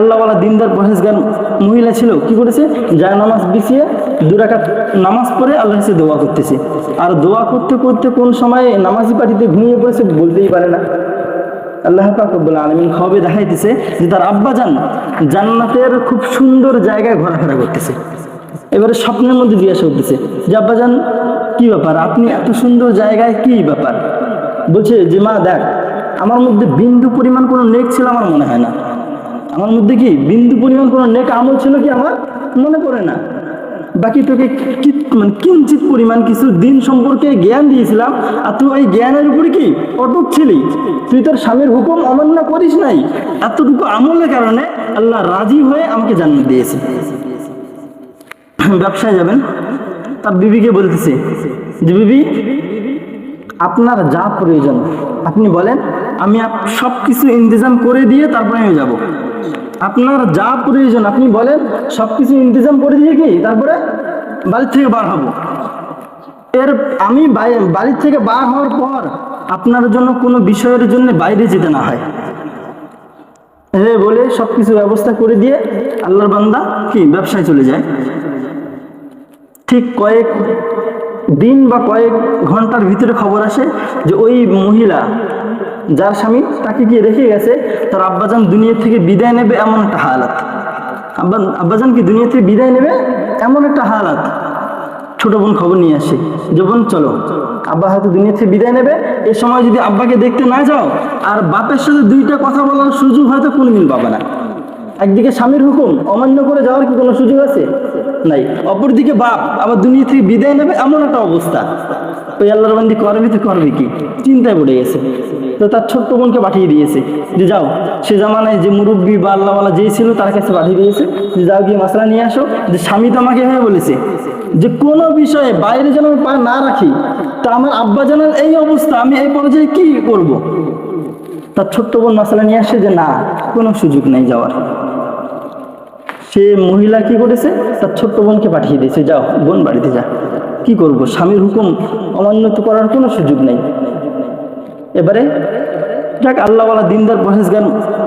আল্লাহওয়ালা দিনদার, পরহেজগার মহিলা ছিল, কি করেছে? যায় নামাজ বিছিয়ে দুরাকাত নামাজ পড়ে আল্লাহ কাছে দোয়া করতেছে। আর দোয়া করতে করতে কোন সময়ে নামাজি পার্টিতে ঘুমিয়ে পড়েছে বলতেই পারে না। আল্লাহ পাক রব্বুল আলমিন খবে দেখাইতেছে যে তার আব্বা জান জান্নাতের খুব সুন্দর জায়গায় ঘোরাফেরা করতেছে। এবারে স্বপ্নের মধ্যে জিজ্ঞাসা করতেছে, যে আব্বা যান, কি ব্যাপার? আপনি এত সুন্দর জায়গায় কি ব্যাপার? বলছে, যে মা, দেখ, আমার মধ্যে বিন্দু পরিমাণ কোনো নেক ছিল আমার মনে হয় না। আমার মধ্যে কি বিন্দু পরিমাণ কোনো নেক আমল ছিল কি আমার? মনে পড়ে না। বাকি তোকে মানে কিঞ্চিত পরিমাণ কিছু দিন সম্পর্কে জ্ঞান দিয়েছিলাম, আর তুই ওই জ্ঞানের উপরে কি অটুক ছিলি? তুই তোর স্বামীর হুকুম অমান্য করিস নাই। এতটুকু আমলের কারণে আল্লাহ রাজি হয়ে আমাকে জান্নাত দিয়েছে। ব্যবসায় যাবেন। তার বিবিকে বলতেছে যে বিবি, আপনার যা প্রয়োজন, আপনি বলেন। আমি সব কিছু ইন্তজাম করে দিয়ে তারপরে আমি যাব। আপনার যা প্রয়োজন, আপনি বলেন সব কিছু ইন্তজাম করে দিয়ে কি? তারপরে বাড়ির থেকে বার হব। এর, আমি বাড়ির থেকে বার হওয়ার পর আপনার জন্য কোনো বিষয়ের জন্য বাইরে যেতে না হয়। এ বলে সব কিছু ব্যবস্থা করে দিয়ে আল্লাহর বান্দা কি, ব্যবসায় চলে যায়। ঠিক কয়েক দিন বা কয়েক ঘণ্টার ভিতরে খবর আসে যে ওই মহিলা যার স্বামী তাকে গিয়ে রেখে গেছে, তার আব্বাজান দুনিয়া থেকে বিদায় নেবে এমন একটা হালাত। আব্বা আব্বাজান কি দুনিয়া থেকে বিদায় নেবে? এমন একটা হালাত। ছোট বোন খবর নিয়ে আসে, যে বোন, চলো, আব্বা হয়তো দুনিয়া থেকে বিদায় নেবে। এ সময় যদি আব্বাকে দেখতে না যাও, আর বাপের সাথে দুইটা কথা বলার সুযোগ হয়তো কোনোদিন পাবে না। একদিকে স্বামীর হুকুম, অমান্য করে যাওয়ার কি কোনো সুযোগ আছে? নাই। অপরদিকে বাপ আবার দুনিয়া থেকে বিদায় নেবে এমন একটা অবস্থা। ওই আল্লাহর বান্দি করবে তো করবে কি? চিন্তায় পড়ে গেছে। তো তার ছোট্ট বোনকে পাঠিয়ে দিয়েছে। যে যাও, সে জামানায় যে মুরব্বী বা আল্লাহওয়ালা যেই ছিল তার কাছে পাঠিয়ে দিয়েছে। যে যাও গিয়ে মশলা নিয়ে আসো। যে স্বামী তো আমাকে হয়ে বলেছে যে কোনো বিষয়ে বাইরে যেন আমি পা না রাখি, তা আমার আব্বা জানার এই অবস্থা, আমি এই পর্যায়ে কি করব। তার ছোট্ট বোন মশলা নিয়ে আসে যে না, কোনো সুযোগ নেই যাওয়ার। সে মহিলা কি করেছে? তার ছোট্ট বোনকে পাঠিয়ে দিয়েছে, যাও, বোন বাড়িতে যা। কি করব? স্বামীর হুকুম অমান্য করার কোনো সুযোগ নেই। এবারে যাক, আল্লাহওয়ালা দিনদার, পরহেজগার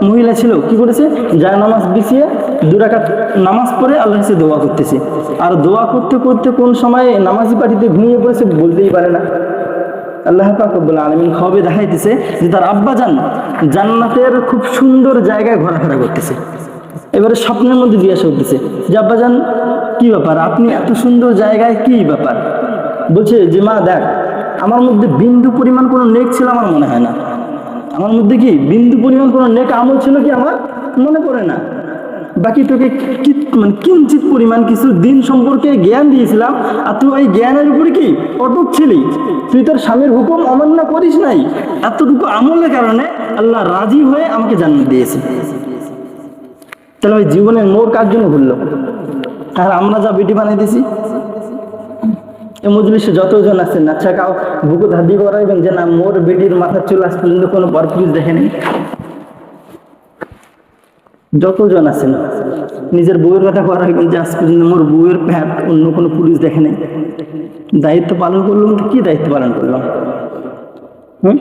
মহিলা ছিল, কি করেছে? যায় নামাজ বিছিয়ে দুরাকাত নামাজ পড়ে আল্লাহ কাছে দোয়া করতেছে। আর দোয়া করতে করতে কোন সময় নামাজি পার্টিতে ঘুমিয়ে পড়েছে বলতেই পারে না। আল্লাহ পাক রব্বুল আলমিন খবে দেখাইতেছে যে তার আব্বা জান জান্নাতের খুব সুন্দর জায়গায় ঘোরাফেরা করতেছে। এবারে স্বপ্নের মধ্যে জিজ্ঞাসা করতেছে, যে আব্বা জান কি ব্যাপার? আপনি এত সুন্দর জায়গায় কি ব্যাপার? বলছে যে, মা, দেখ আমার মধ্যে বিন্দু পরিমাণ কোনো নেক ছিল আমার মনে হয় না। আমার মধ্যে কি বিন্দু পরিমাণ কোনো নেক আমল ছিল কি আমার মনে পড়ে না। বাকি তোকে মানে কিঞ্চিত পরিমাণ কিছু দিন সম্পর্কে জ্ঞান দিয়েছিলাম, আর তুই ওই জ্ঞানের উপরে কি অটুক ছিলি? তুই তোর স্বামীর হুকুম অমান্য করিস নাই। এতটুকু আমলের কারণে আল্লাহ রাজি হয়ে আমাকে জান্নাত দিয়েছে। তাহলে ওই জীবনের মোর কার জন্য ভুললো আর আমরা যা বিটি বানিয়ে দিছি এই মজলিসে যতজন আছেন আচ্ছা কাউ বুকু ধাদি করাইবেন যে না, মোর বেটির মাথা চুল আজ পর্যন্ত কোনো পরপুরুষ দেখেনি যতজন আছেন, নিজের বউয়ের কথা করাইবেন যে আজ পর্যন্ত মোর বউয়ের প্যাট অন্য কোনো পুলিশ দেখে নেই। দায়িত্ব পালন করলাম কি দায়িত্ব পালন করলাম হুম?